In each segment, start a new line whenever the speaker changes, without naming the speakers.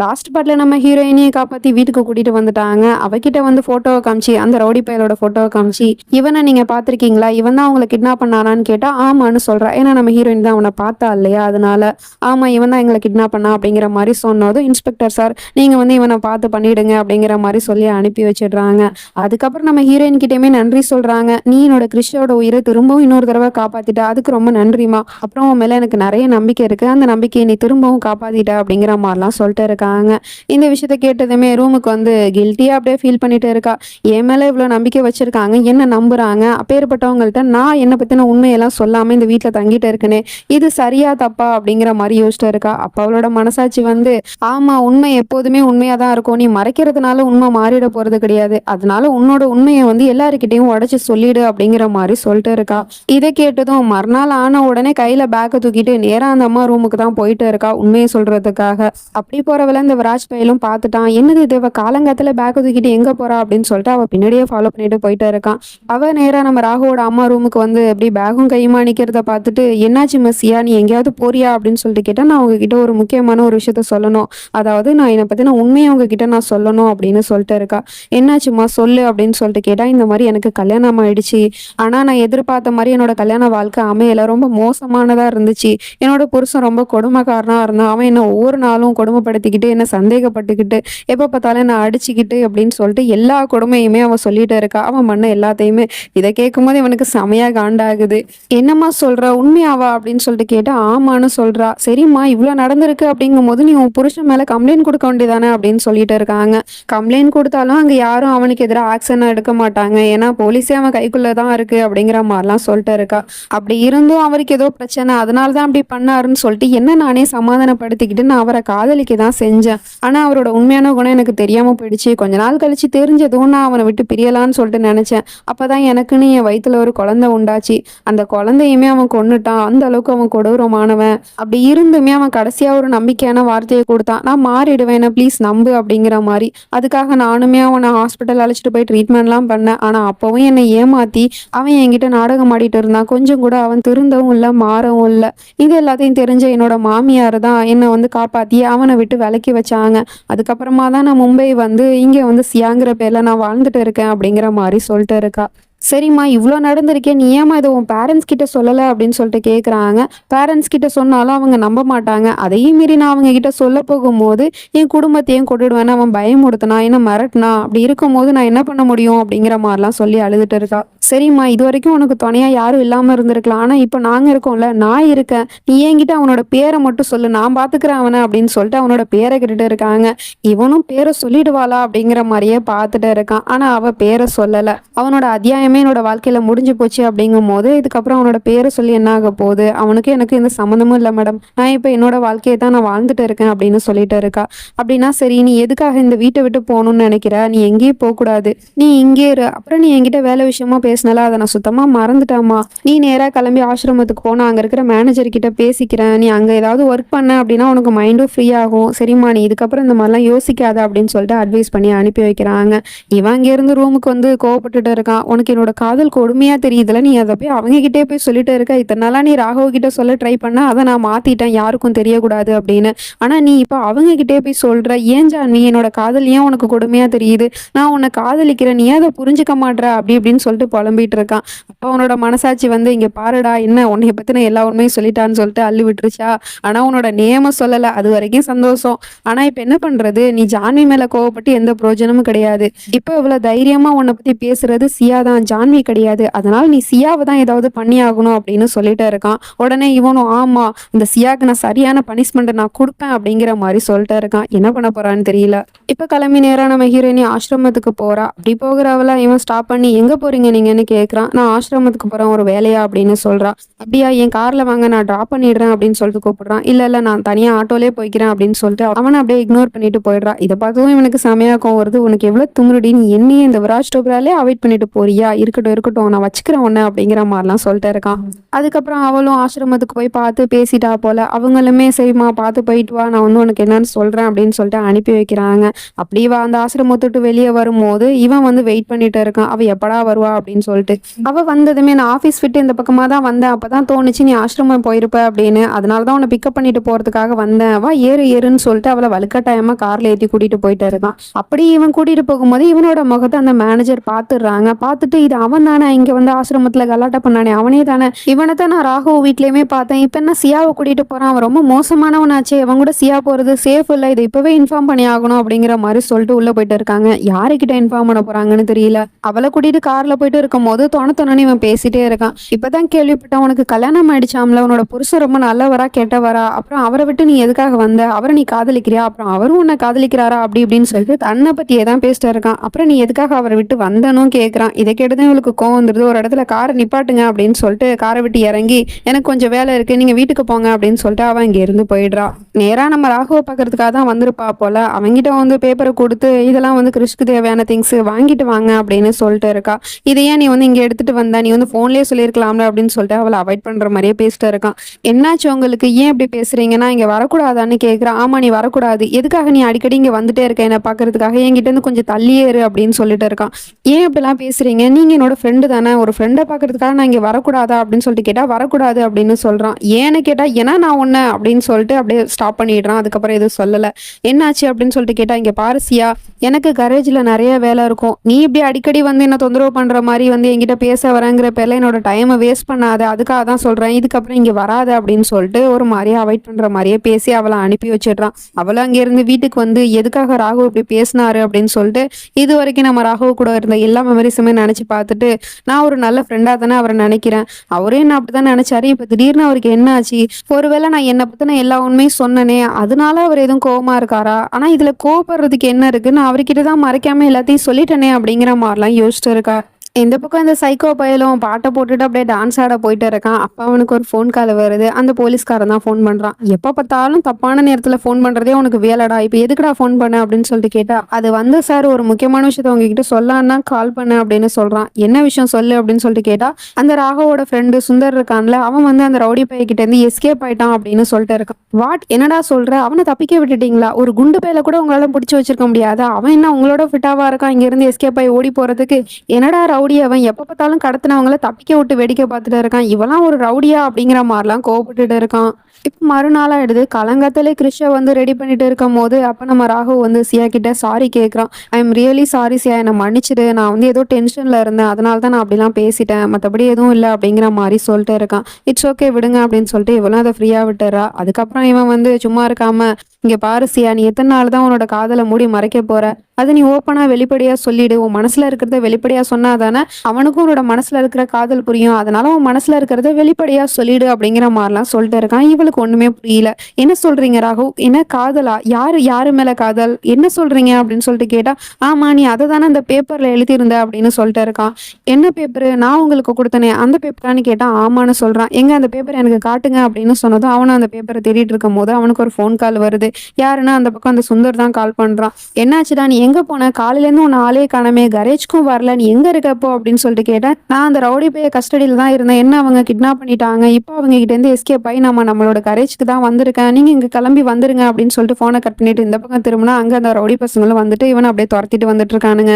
Last பாட்டில் நம்ம ஹீரோயினியை காப்பாற்றி வீட்டுக்கு கூட்டிகிட்டு வந்துட்டாங்க. அவகிட்ட வந்து ஃபோட்டோவை காமிச்சு அந்த ரவுடி பயலோட ஃபோட்டோவை காமிச்சு இவனை நீங்கள் பார்த்துருக்கீங்களா? இவன் தான் அவங்களை கிட்னாப் பண்ணானான்னு கேட்டால் ஆமான்னு சொல்கிறான் ஏன்னா நம்ம ஹீரோயின் தான் அவனை பார்த்தா இல்லையா? அதனால ஆமாம் இவன் தான் எங்களை கிட்னாப் பண்ணா அப்படிங்கிற மாதிரி சொன்னதும் இன்ஸ்பெக்டர் சார் நீங்கள் வந்து இவனை பார்த்து பண்ணிடுங்க அப்படிங்கிற மாதிரி சொல்லி அனுப்பி வச்சிடுறாங்க. அதுக்கப்புறம் நம்ம ஹீரோயின் கிட்டயுமே நன்றி சொல்கிறாங்க நீ என்னோட கிறிஷோட உயிரை திரும்பவும் இன்னொரு தடவை காப்பாற்றிட்ட அதுக்கு ரொம்ப நன்றிமா அப்புறம் உன் மேலே எனக்கு நிறைய நம்பிக்கை இருக்குது அந்த நம்பிக்கையை நீ திரும்பவும் காப்பாற்றிட்ட அப்படிங்கிற மாதிரிலாம் சொல்லிட்டு இருக்க இருக்காங்க. இந்த விஷயத்த கேட்டதுமே ரூமுக்கு வந்து கில்ட்டியாக அப்படியே ஃபீல் பண்ணிட்டு இருக்கா. என் மேலே இவ்வளோ நம்பிக்கை வச்சுருக்காங்க. என்ன நம்புகிறாங்க அப்பேற்பட்டவங்கள்ட்ட நான் என்னை பற்றின உண்மையெல்லாம் சொல்லாமல் இந்த வீட்டில் தங்கிட்டு இருக்கனே. இது சரியா தப்பா அப்படிங்கிற மாதிரி யோசிச்சுட்டு இருக்கா. அப்போ அவளோட மனசாட்சி வந்து ஆமாம் உண்மை எப்போதுமே உண்மையாக தான் இருக்கும். நீ மறைக்கிறதுனால உண்மை மாறிட போகிறது கிடையாது. அதனால உன்னோட உண்மையை வந்து எல்லாருக்கிட்டையும் உடச்சி சொல்லிடு அப்படிங்கிற மாதிரி சொல்லிட்டு இருக்கா. இதை கேட்டதும் மறுநாள் ஆன உடனே கையில் பேக்கை தூக்கிட்டு நேராக அந்த அம்மா ரூமுக்கு தான் போயிட்டு இருக்கா உண்மையை சொல்கிறதுக்காக அப்படி போகிறவள இந்த விராஜ் பையலும் பார்த்துட்டான். என்னது இது? இவ காலங்காத்தில் பேக்கை தூக்கிட்டு எங்கே போறா அப்படின்னு சொல்லிட்டு அவள் பின்னாடியே ஃபாலோ பண்ணிட்டு போயிட்டு இருக்கான். அவ நேராக நம்ம ராகுவோட அம்மா ரூமுக்கு வந்து எப்படி பேகும் கையுமா நிற்கிறத பார்த்துட்டு என்னாச்சு மெஸ்ஸியா நீ எங்கேயாவது போறியா? அப்படின்னு சொல்லிட்டு கேட்டால் நான் உங்ககிட்ட ஒரு முக்கியமான ஒரு விஷயத்த சொல்லணும். அதாவது நான் என்னை நான் உண்மையை உங்ககிட்ட நான் சொல்லணும் அப்படின்னு சொல்லிட்டு இருக்கா. என்னாச்சுமா சொல்லு அப்படின்னு சொல்லிட்டு கேட்டால் இந்த மாதிரி எனக்கு கல்யாணம் ஆயிடுச்சு. ஆனால் நான் எதிர்பார்த்த மாதிரி என்னோட கல்யாண வாழ்க்கை அமையல. ரொம்ப மோசமானதாக இருந்துச்சு. என்னோட புருஷன் ரொம்ப கொடுமைக்காரனாக இருந்தான். அவன் என்ன ஒவ்வொரு நாளும் கொடுமைப்படுத்திக்கிட்டு என்ன சந்தேகப்பட்டுக்கிட்டு எப்போ பார்த்தாலும் என்ன அடிச்சுக்கிட்டு அப்படின்னு சொல்லிட்டு எல்லா கொடுமையுமே அவன் சொல்லிட்டு இருக்கா. அவன் பண்ண எல்லாத்தையுமே இதை கேட்கும்போது இவனுக்கு செமையா காண்டாகுது. என்னம்மா சொல்ற? உண்மையாவா? அப்படின்னு சொல்லிட்டு கேட்டா ஆமான்னு சொல்றா. சரிம்மா இவ்வளோ நடந்திருக்கு அப்படிங்கும் போது நீ உன் புருஷன் மேல கம்ப்ளைண்ட் கொடுக்க வேண்டியதானே அப்படின்னு சொல்லிட்டு இருக்காங்க. கம்ப்ளைண்ட் கொடுத்தாலும் அங்க யாரும் அவனுக்கு எதிராக ஆக்ஷன் எடுக்க மாட்டாங்க. ஏன்னா போலீஸே அவன் கைக்குள்ளதான் இருக்கு அப்படிங்கிற மாதிரிலாம் சொல்லிட்டு இருக்கா. அப்படி இருந்தும் அவருக்கு ஏதோ பிரச்சனை. அதனால தான் அப்படி பண்ணாருன்னு சொல்லிட்டு என்ன நானே சமாதானப்படுத்திக்கிட்டு நான் அவரை காதலிக்க தான் செஞ்சேன். ஆனால் அவரோட உண்மையான குணம் எனக்கு தெரியாமல் போயிடுச்சு. கொஞ்ச நாள் கழிச்சு தெரிஞ்சதும் நான் அவனை விட்டு பிரியலான்னு சொல்லிட்டு நினச்சேன். அப்போ தான் எனக்குன்னு என் வயிற்றுல ஒரு குழந்தை உண்டாச்சு. அந்த குழந்தையுமே அவன் கொன்னுட்டான். அந்த அளவுக்கு அவன் கொடூரமானவன். அப்படி இருந்துமே அவன் கடைசியாக ஒரு நம்பிக்கையான வார்த்தையை கொடுத்தான். நான் மாறிடுவேன். ப்ளீஸ் நம்பு அப்படிங்கிற மாதிரி. அதுக்காக நானுமே அவனை ஹாஸ்பிட்டல் அழைச்சிட்டு போய் ட்ரீட்மெண்ட்லாம் பண்ணேன். ஆனால் அப்போவும் என்னை ஏமாத்தி அவன் என்கிட்ட நாடகம் ஆடிட்டு இருந்தான். கொஞ்சம் கூட அவன் திருந்தவும் இல்லை மாறவும் இல்லை. இது எல்லாத்தையும் தெரிஞ்ச என்னோட மாமியார் தான் என்னை வந்து காப்பாற்றி அவனை விட்டு கலக்கி வச்சாங்க. அதுக்கப்புறமா தான் நான் மும்பை வந்து இங்கே வந்து சியாங்கிற பேர்ல நான் வாழ்ந்துட்டு இருக்கேன் அப்படிங்கிற மாதிரி சொல்லிட்டு இருக்கா. சரிம்மா இவ்வளோ நடந்திருக்கேன் நீ ஏமா இதை உன் பேரண்ட்ஸ் கிட்ட சொல்லலை அப்படின்னு சொல்லிட்டு கேட்குறாங்க பேரண்ட்ஸ் கிட்ட சொன்னாலும் அவங்க நம்ப மாட்டாங்க. அதையும் மீறி நான் அவங்க கிட்ட சொல்ல போகும்போது என் குடும்பத்தையும் கொண்டுடுவேன்னு அவன் பயமுடுத்தினா என்ன மிரட்டினா அப்படி இருக்கும்போது நான் என்ன பண்ண முடியும் அப்படிங்கிற மாதிரிலாம் சொல்லி அழுதுட்டு இருக்கா. சரிம்மா இது வரைக்கும் உனக்கு துணையாக யாரும் இல்லாமல் இருந்திருக்கலாம். ஆனால் இப்போ நாங்கள் இருக்கோம்ல நான் இருக்கேன். நீ என்கிட்ட அவனோட பேரை மட்டும் சொல்லு நான் பார்த்துக்கிறேன் அவனை அப்படின்னு சொல்லிட்டு அவனோட பேரை கேட்டுட்டு இருக்காங்க. இவனும் பேரை சொல்லிடுவாளா அப்படிங்கிற மாதிரியே பார்த்துட்டு இருக்கான். ஆனால் அவள் பேரை சொல்லலை. அவனோட அத்தியாயம் என்னோட வாழ்க்கையில் முடிஞ்சு போச்சு அப்படிங்கும் போது இதுக்கப்புறம் அவனோட பேரை சொல்லி என்ன ஆக போகுது? அவனுக்கு எனக்கு எந்த சம்மந்தமும் இல்லை மேடம். நான் இப்போ என்னோட வாழ்க்கையை தான் நான் வாழ்ந்துட்டு இருக்கேன் அப்படின்னு சொல்லிட்டு இருக்கா. அப்படின்னா சரி நீ எதுக்காக இந்த வீட்டை விட்டு போகணும்னு நினைக்கிற? நீ எங்கேயும் போகக்கூடாது நீ இங்கே இரு. அப்புறம் நீ என்கிட்ட வேலை விஷயமா பேசினால அதை நான் சுத்தமாக மறந்துட்டாமா நீ நேராக கிளம்பி ஆசிரமத்துக்கு போனால் அங்கே இருக்கிற மேனேஜர் கிட்ட பேசிக்கிறேன். நீ அங்கே ஏதாவது ஒர்க் பண்ண அப்படின்னா உனக்கு மைண்டும் ஃப்ரீ ஆகும். சரிம்மா நீ இதுக்கப்புறம் இந்த மாதிரிலாம் யோசிக்காத அப்படின்னு சொல்லிட்டு அட்வைஸ் பண்ணி அனுப்பி வைக்கிறாங்க. இவன் அங்கேருந்து ரூமுக்கு வந்து கோவப்பட்டுட்டு இருக்கான். உனக்கு என்னோட காதல் கொடுமையாக தெரியுதுல நீ அதை போய் அவங்ககிட்டே போய் சொல்லிட்டு இருக்க. இத்தனை நாளா நீ ராகவ கிட்ட சொல்ல ட்ரை பண்ண அதை நான் மாத்திட்டேன் யாருக்கும் தெரியக்கூடாது அப்படின்னு. ஆனால் நீ இப்போ அவங்ககிட்டே போய் சொல்கிற ஏன் நீ என்னோட காதல் ஏன் உனக்கு கொடுமையாக தெரியுது? நான் உன்னை காதலிக்கிறேன் நீ அதை புரிஞ்சுக்க மாட்ற? அப்படி இப்படின்னு சொல்லிட்டு புலம்பிட்டு இருக்கான். அப்போ அவனோட மனசாட்சி வந்து இங்கே பாருடா என்ன உன்னைய பற்றின எல்லா உண்மையும் சொல்லிட்டான்னு சொல்லிட்டு அள்ளி விட்டுருச்சா? ஆனா உன்னோட நேம சொல்லலை அது வரைக்கும் சந்தோஷம். ஆனால் இப்போ என்ன பண்றது? நீ ஜான்வி மேலே கோவப்பட்டு எந்த பிரயோஜனமும் கிடையாது. இப்போ இவ்வளோ தைரியமாக உன்னை பற்றி பேசுறது சியா தான் ஜான்வி கிடையாது. அதனால் நீ சியாவை தான் ஏதாவது பண்ணி ஆகணும் அப்படின்னு சொல்லிட்டு இருக்கான். உடனே இவனும் ஆமா இந்த சியாவுக்கு நான் சரியான பனிஷ்மெண்ட்டை நான் கொடுப்பேன் அப்படிங்கிற மாதிரி சொல்லிட்டு இருக்கான். என்ன பண்ண போறான்னு தெரியல. இப்போ கிளம்பி நேரா நம்ம ஹீரோயினி ஆசிரமத்துக்கு போறா. அப்படி போகிறவள இவன் ஸ்டாப் பண்ணி எங்க போறீங்க நீங்கன்னு கேட்குறான் நான் ஆசிரமத்துக்கு போறேன் ஒரு வேலையா? அப்படின்னு சொல்றான் அப்படியா என் கார்ல வாங்க நான் டிராப் பண்ணிடுறேன் அப்படின்னு சொல்லிட்டு கூப்பிடுறான். இல்ல இல்ல நான் தனியா ஆட்டோலே போய்க்கிறேன் அப்படின்னு சொல்லிட்டு அவனை அப்படியே இக்னோர் பண்ணிட்டு போயிடுறான் இதை பார்த்ததும் இவனுக்கு செமையாக்கம் வருது. உனக்கு எவ்வளவு துமுருடி நீ என்னையே இந்த விராஜ் டோப்ராலே அவாய்ட் பண்ணிட்டு போறியா? இருக்கட்டும் இருக்கட்டும் நான் வச்சுக்கிறேன் உன்னை அப்படிங்கிற மாதிரிலாம் சொல்லிட்டு இருக்கான் அதுக்கப்புறம் அவளும் ஆசிரமத்துக்கு போய் பார்த்து பேசிட்டா போல அவங்களுமே சரிம்மா பார்த்து போயிட்டு வா நான் வந்து உனக்கு என்னன்னு சொல்றேன் அப்படின்னு சொல்லிட்டு அனுப்பி வைக்கிறாங்க. அப்படி இவ அந்த ஆசிரமத்தை விட்டு வெளியே வரும்போது இவன் வந்து வெயிட் பண்ணிட்டு இருக்கான். அவள் எப்படா வருவா அப்படின்னு சொல்லிட்டு. அவள் வந்ததுமே நான் ஆஃபீஸ் விட்டு இந்த பக்கமா தான் வந்தேன். அப்போ தான் தோணுச்சு நீ ஆசிரமம் போயிருப்ப அப்படின்னு. அதனால தான் உன்னை பிக்கப் பண்ணிட்டு போறதுக்காக வந்தேன். வா ஏறு ஏறுன்னு சொல்லிட்டு அவளை வலுக்கட்டாயமாக கார்ல ஏற்றி கூட்டிட்டு போயிட்டு இருக்கான். அப்படி இவன் கூட்டிட்டு போகும்போது இவனோட முகத்தை அந்த மேனேஜர் பார்த்துடுறாங்க. பார்த்துட்டு இது அவன் தானே? இங்க வந்து ஆசிரமத்துல கலாட்டா பண்ணானே. அவனே தானே? இவனை தான் நான் ராகவ் வீட்லயுமே பார்த்தேன். இப்ப என்ன சியாவை கூட்டிட்டு போறான்? அவன் ரொம்ப மோசமானவனாச்சே. அவன் கூட சியா போறது சேஃப் இல்ல. இதை இப்பவே இன்ஃபார்ம் பண்ணி ஆகணும் அப்படிங்கிற மாதிரி சொல்லிட்டு உள்ள போயிட்டு இருக்காங்க. யாருக்கிட்ட இன்ஃபார்ம் பண்ண போறாங்கன்னு தெரியல. அவளை கூட்டிட்டு கார்ல போயிட்டு இருக்கும் போது தொண தொணன்னு இவன் பேசிட்டே இருக்கான். இப்பதான் கேள்விப்பட்டேன் உனக்கு கல்யாணம் ஆயிடுச்சாம்ல? உனோட புருஷன் ரொம்ப நல்லவரா கெட்டவரா? அப்புறம் அவரை விட்டு நீ எதுக்காக வந்த? அவரை நீ காதலிக்கிறியா? அப்புறம் அவரும் உன்னை காதலிக்கிறாரா? அப்படி இப்படின்னு சொல்லிட்டு தன்னை பத்தியே தான் பேசிட்டு இருக்கான். அப்புறம் நீ எதுக்காக அவரை விட்டு வந்தனும் கேக்குறான். இதை கேட்டு கேட்டுதான் இவளுக்கு கோவம் வந்துடுது ஒரு இடத்துல காரை நிப்பாட்டுங்க அப்படின்னு சொல்லிட்டு காரை விட்டு இறங்கி எனக்கு கொஞ்சம் வேலை இருக்கு நீங்கள் வீட்டுக்கு போங்க அப்படின்னு சொல்லிட்டு அவன் இங்கேருந்து போயிடுறா நேரா நம்ம ராகுவை பார்க்கறதுக்காக தான் வந்திருப்பா போல. அவங்கிட்ட வந்து பேப்பரை கொடுத்து இதெல்லாம் வந்து கிறிஷ்க்கு தேவையான திங்ஸ் வாங்கிட்டு வாங்க அப்படின்னு சொல்லிட்டு இருக்கா. இதை ஏன் நீ வந்து இங்கே எடுத்துட்டு வந்தா நீ வந்து ஃபோன்லேயே சொல்லியிருக்கலாம்ல அப்படின்னு சொல்லிட்டு அவளை அவாய்ட் பண்ணுற மாதிரியே பேசிட்டு இருக்கான். என்னாச்சு உங்களுக்கு? ஏன் இப்படி பேசுறீங்கன்னா இங்கே வரக்கூடாதான்னு கேட்குறான் ஆமா நீ வரக்கூடாது. எதுக்காக நீ அடிக்கடி இங்கே வந்துட்டே இருக்க? என்ன பார்க்கறதுக்காக என்கிட்ட இருந்து கொஞ்சம் தள்ளியேறு அப்படின்னு சொல்லிட்டு இருக்கான். ஏன் இப்படிலாம் பேசுறீங்க? நீங்கள் என்னோட ஃப்ரெண்டு தானே. ஒரு ஃப்ரெண்டை பார்க்குறதுக்காக நான் இங்கே வரக்கூடாதா அப்படின்னு சொல்லிட்டு கேட்டால் வரக்கூடாது அப்படின்னு சொல்றான். ஏன்னு கேட்டால் ஏன்னா நான் ஒன்று அப்படின்னு சொல்லிட்டு அப்படியே ஸ்டாப் பண்ணிடுறான். அதுக்கப்புறம் எதுவும் சொல்லல. என்னாச்சு? அப்படின்னு சொல்லிட்டு கேட்டால் இங்கே பாரசியா எனக்கு கரேஜ்ல நிறைய வேலை இருக்கும். நீ இப்படி அடிக்கடி வந்து என்ன தொந்தரவு பண்ற மாதிரி வந்து என்கிட்ட பேச வரங்கிற பேர்ல என்னோட டைமை வேஸ்ட் பண்ணாத. அதுக்காக தான் சொல்றேன். இதுக்கப்புறம் இங்கே வராத அப்படின்னு சொல்லிட்டு ஒரு மாதிரியே அவாய்ட் பண்ணுற மாதிரியே பேசி அவளை அனுப்பி வச்சிடுறான். அவளும் அங்கேருந்து வீட்டுக்கு வந்து எதுக்காக ராகு இப்படி பேசினாரு? அப்படின்னு சொல்லிட்டு இது வரைக்கும் நம்ம ராகு கூட இருந்த எல்லா மெமரிஸுமே நினச்சி பார்த்துட்டு நான் ஒரு நல்ல ஃப்ரெண்டா தானே அவரை நினைக்கிறேன். அவரே என்ன அப்படிதான் நினைச்சாரு. இப்ப திடீர்னு அவருக்கு என்ன ஆச்சு? ஒருவேளை நான் என்னை பத்தின எல்லா உண்மையும் சொன்னனே அதனால அவர் எதுவும் கோபமாக இருக்காரா? ஆனா இதுல கோபப்படுறதுக்கு என்ன இருக்கு? நான் அவர்கிட்ட தான் மறைக்காம எல்லாத்தையும் சொல்லிட்டேனே அப்படிங்கிற மாதிரிலாம் யோசிச்சுட்டு இருக்கா இந்த பக்கம் இந்த சைக்கோ பயலும் பாட்டை போட்டுட்டு அப்படியே டான்ஸ் ஆட போயிட்டு இருக்கான். அப்பா அவனுக்கு ஒரு ஃபோன் கால் வருது. அந்த போலீஸ்காரன் தான் ஃபோன் பண்ணுறான் எப்போ பார்த்தாலும் தப்பான நேரத்தில் ஃபோன் பண்ணுறதே உனக்கு வேலைடா இப்போ எதுக்குடா ஃபோன் பண்ண அப்படின்னு சொல்லிட்டு கேட்டா அது வந்து சார் ஒரு முக்கியமான விஷயத்த உங்ககிட்ட சொல்லான்னா கால் பண்ண அப்படின்னு சொல்கிறான் என்ன விஷயம் சொல்லு அப்படின்னு சொல்லிட்டு கேட்டா அந்த ராகவோட ஃப்ரெண்டு சுந்தர் இருக்கான்ல அவன் வந்து அந்த ரவுடி பையகிட்ட இருந்து எஸ்கேப் ஆயிட்டான் அப்படின்னு சொல்லிட்டு இருக்கான். வாட் என்னடா சொல்ற? அவனை தப்பிக்க விட்டுட்டீங்களா? ஒரு குண்டு பையில கூட உங்களால் பிடிச்சி வச்சிருக்க முடியாது? அவன் என்ன உங்களோட ஃபிட்டாவா இருக்கான்? இங்கேருந்து எஸ்கேப் ஆகி ஓடி போறதுக்கு. என்னடா ரவுடி அவன் எப்போ பார்த்தாலும் கடத்தினவங்கள தப்பிக்க விட்டு வேடிக்கை பார்த்துட்டு இருக்கான். இவெல்லாம் ஒரு ரவுடியா அப்படிங்கிற மாதிரிலாம் கோவப்பட்டுட்டு இருக்கான். இப்போ மறுநாளாக ஆயிடுது. கலங்கத்திலே கிருஷ்ண வந்து ரெடி பண்ணிட்டு இருக்கும் போது அப்போ நம்ம ராகு வந்து சியா கிட்ட சாரி கேட்குறான் I am really sorry Siya. என்னை மன்னிச்சிடு. நான் வந்து ஏதோ டென்ஷனில் இருந்தேன். அதனால தான் நான் அப்படிலாம் பேசிட்டேன். மற்றபடி எதுவும் இல்லை அப்படிங்கிற மாதிரி சொல்லிட்டு இருக்கான். இட்ஸ் ஓகே விடுங்க அப்படின்னு சொல்லிட்டு இவளும் அதை ஃப்ரீயாக விட்டுறா அதுக்கப்புறம் இவன் வந்து சும்மா இருக்காமல் இங்கே பாரசியா நீ எத்தனை நாள் தான் உன்னோட காதலை மூடி மறைக்க போற? அதை நீ ஓப்பனாக வெளிப்படையாக சொல்லிடு. உன் மனசில் இருக்கிறத வெளிப்படையாக சொன்னாதானே அவனுக்கும் உன்னோட மனசில் இருக்கிற காதல் புரியும். அதனால உன் மனசில் இருக்கிறத வெளிப்படையாக சொல்லிடு அப்படிங்கிற மாதிரிலாம் சொல்லிட்டு இருக்கான். இவளுக்கு ஒன்றுமே புரியல. என்ன சொல்கிறீங்க ராகு என்ன காதலா? யார் யாரு மேலே காதல்? என்ன சொல்கிறீங்க அப்படின்னு சொல்லிட்டு கேட்டால் ஆமாம் நீ அதை தானே அந்த பேப்பரில் எழுதியிருந்த அப்படின்னு சொல்லிட்டு இருக்கான். என்ன பேப்பரு நான் உங்களுக்கு கொடுத்தனே அந்த பேப்பரான்னு கேட்டால் ஆமான்னு சொல்கிறான் எங்கே அந்த பேப்பர் எனக்கு காட்டுங்க அப்படின்னு சொன்னதும் அவனும் அந்த பேப்பரை தேடிட்டு இருக்கும் போது அவனுக்கு ஒரு ஃபோன் கால் வருது. யாருன்னா அந்த பக்கம் அந்த சுந்தர் தான் கால் பண்றான். என்னாச்சுடா நீ எங்க போன? காலையில இருந்து ஆளே காணமே. கரேஜ்க்கும் வரல. நீ எங்க இருக்கப்போ அப்படின்னு சொல்லிட்டு கேட்டேன். நான் அந்த ரவுடி பைய கஸ்டடியில தான் இருந்தேன். என்ன அவங்க கிட்னாப் பண்ணிட்டாங்க? இப்போ அவங்க கிட்ட இருந்து எஸ்கேப் ஆகி நம்ம நம்மளோட கரேஜ்க்கு தான் வந்திருக்கேன். நீங்க இங்க கிளம்பி வந்துருங்க அப்படின்னு சொல்லிட்டு போனை கட் பண்ணிட்டு இந்த பக்கம் திரும்பினா அங்க அந்த ரவுடி பசங்களும் வந்துட்டு இவனை அப்படியே துரத்திட்டு வந்துட்டு இருக்கானுங்க.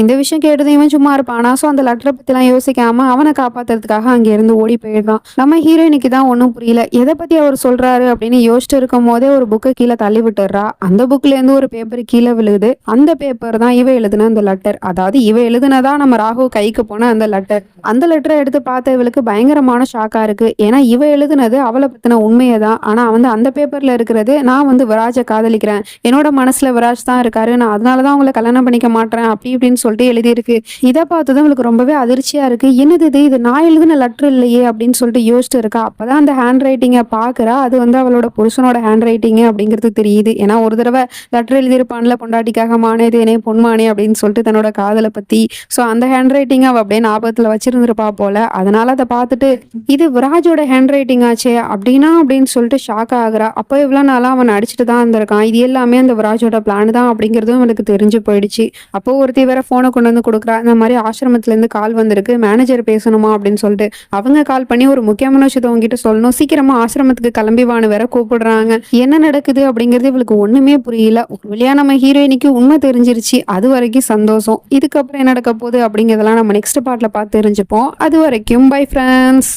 இந்த விஷயம் கேட்டது இவன் சும்மா இருப்பானா. ஸோ அந்த லெட்டரை பற்றிலாம் யோசிக்காம அவனை காப்பாத்துறதுக்காக அங்கே இருந்து ஓடி போயிடுறான். நம்ம ஹீரோயினுக்கு தான் ஒன்றும் புரியல. எதை பற்றி அவர் சொல்றாரு அப்படின்னு யோசிச்சுட்டு இருக்கும் போதே ஒரு புக்கை கீழே தள்ளி விட்டுறா அந்த புக்லேருந்து ஒரு பேப்பர் கீழே விழுகுது அந்த பேப்பர் தான் இவ எழுதுன அந்த லெட்டர் அதாவது இவ எழுதுனதா நம்ம ராகு கைக்கு போன அந்த லெட்டர் அந்த லெட்டரை எடுத்து பார்த்த இவளுக்கு பயங்கரமான ஷாக்கா இருக்கு. ஏன்னா இவ எழுதுனது அவளை பத்தின உண்மையை தான். ஆனா வந்து அந்த பேப்பர்ல இருக்கிறது நான் வந்து விராஜை காதலிக்கிறேன். என்னோட மனசுல விராஜ் தான் இருக்காரு. நான் அதனால தான் உங்களை கல்யாணம் பண்ணிக்க மாட்டேன் அப்படி இப்படின்னு சொல்லிட்டு எழுதியிருக்கு. இதை பார்த்ததும் அவளுக்கு ரொம்பவே அதிர்ச்சியா இருக்கு. என்னது இது? இது நான் எழுதின லெட்டர் இல்லையே அப்படின்னு சொல்லிட்டு யோசிச்சு இருக்கா. அப்பதான் அந்த ஹேண்ட் ரைட்டிங்கை பாக்குறா அது வந்து அவளோட புருஷனோட ஹேண்ட் ரைட்டிங் அப்படிங்கிறது தெரியுது. ஏன்னா ஒரு தடவை லெட்டர் எழுதியிருப்பான்ல பொண்டாட்டிக்காக மானேது தேனே பொன்மானே அப்படின்னு சொல்லிட்டு தன்னோட காதலை பத்தி. ஸோ அந்த ஹேண்ட் ரைட்டிங் அவ அப்படியே ஞாபகத்துல வச்சிருந்திருப்பா போல. அதனால அதை பார்த்துட்டு இது விராஜோட ஹேண்ட் ரைட்டிங் ஆச்சே அப்படின்னா அப்படின்னு சொல்லிட்டு ஷாக் ஆகுறா. அப்போ இவ்வளோ நாளா அவன் அடிச்சுட்டு தான் இருந்திருக்கான். இது எல்லாமே அந்த விராஜோட பிளான் தான் அப்படிங்கிறதும் அவனுக்கு தெரிஞ்சு போயிடுச்சு. அப்போ ஒருத்தி வேற ஃபோன் ஃபோனை கொண்டு வந்து கொடுக்குறா. இந்த மாதிரி ஆசிரமத்துலேருந்து கால் வந்திருக்கு. மேனேஜர் பேசணுமா அப்படின்னு சொல்லிட்டு அவங்க கால் பண்ணி ஒரு முக்கியமான விஷயத்தை உங்ககிட்ட சொல்லணும். சீக்கிரமாக ஆசிரமத்துக்கு கிளம்பி வான்னு வேற கூப்பிடுறாங்க. என்ன நடக்குது அப்படிங்கிறது இவளுக்கு ஒன்றுமே புரியல. ஒரு நம்ம ஹீரோயினிக்கு உண்மை தெரிஞ்சிருச்சு. அது வரைக்கும் சந்தோஷம். இதுக்கப்புறம் என்ன நடக்க போகுது அப்படிங்கிறதெல்லாம் நம்ம நெக்ஸ்ட் பாட்டில் பார்த்து தெரிஞ்சுப்போம். அது வரைக்கும் பை ஃப்ரெண்ட்ஸ்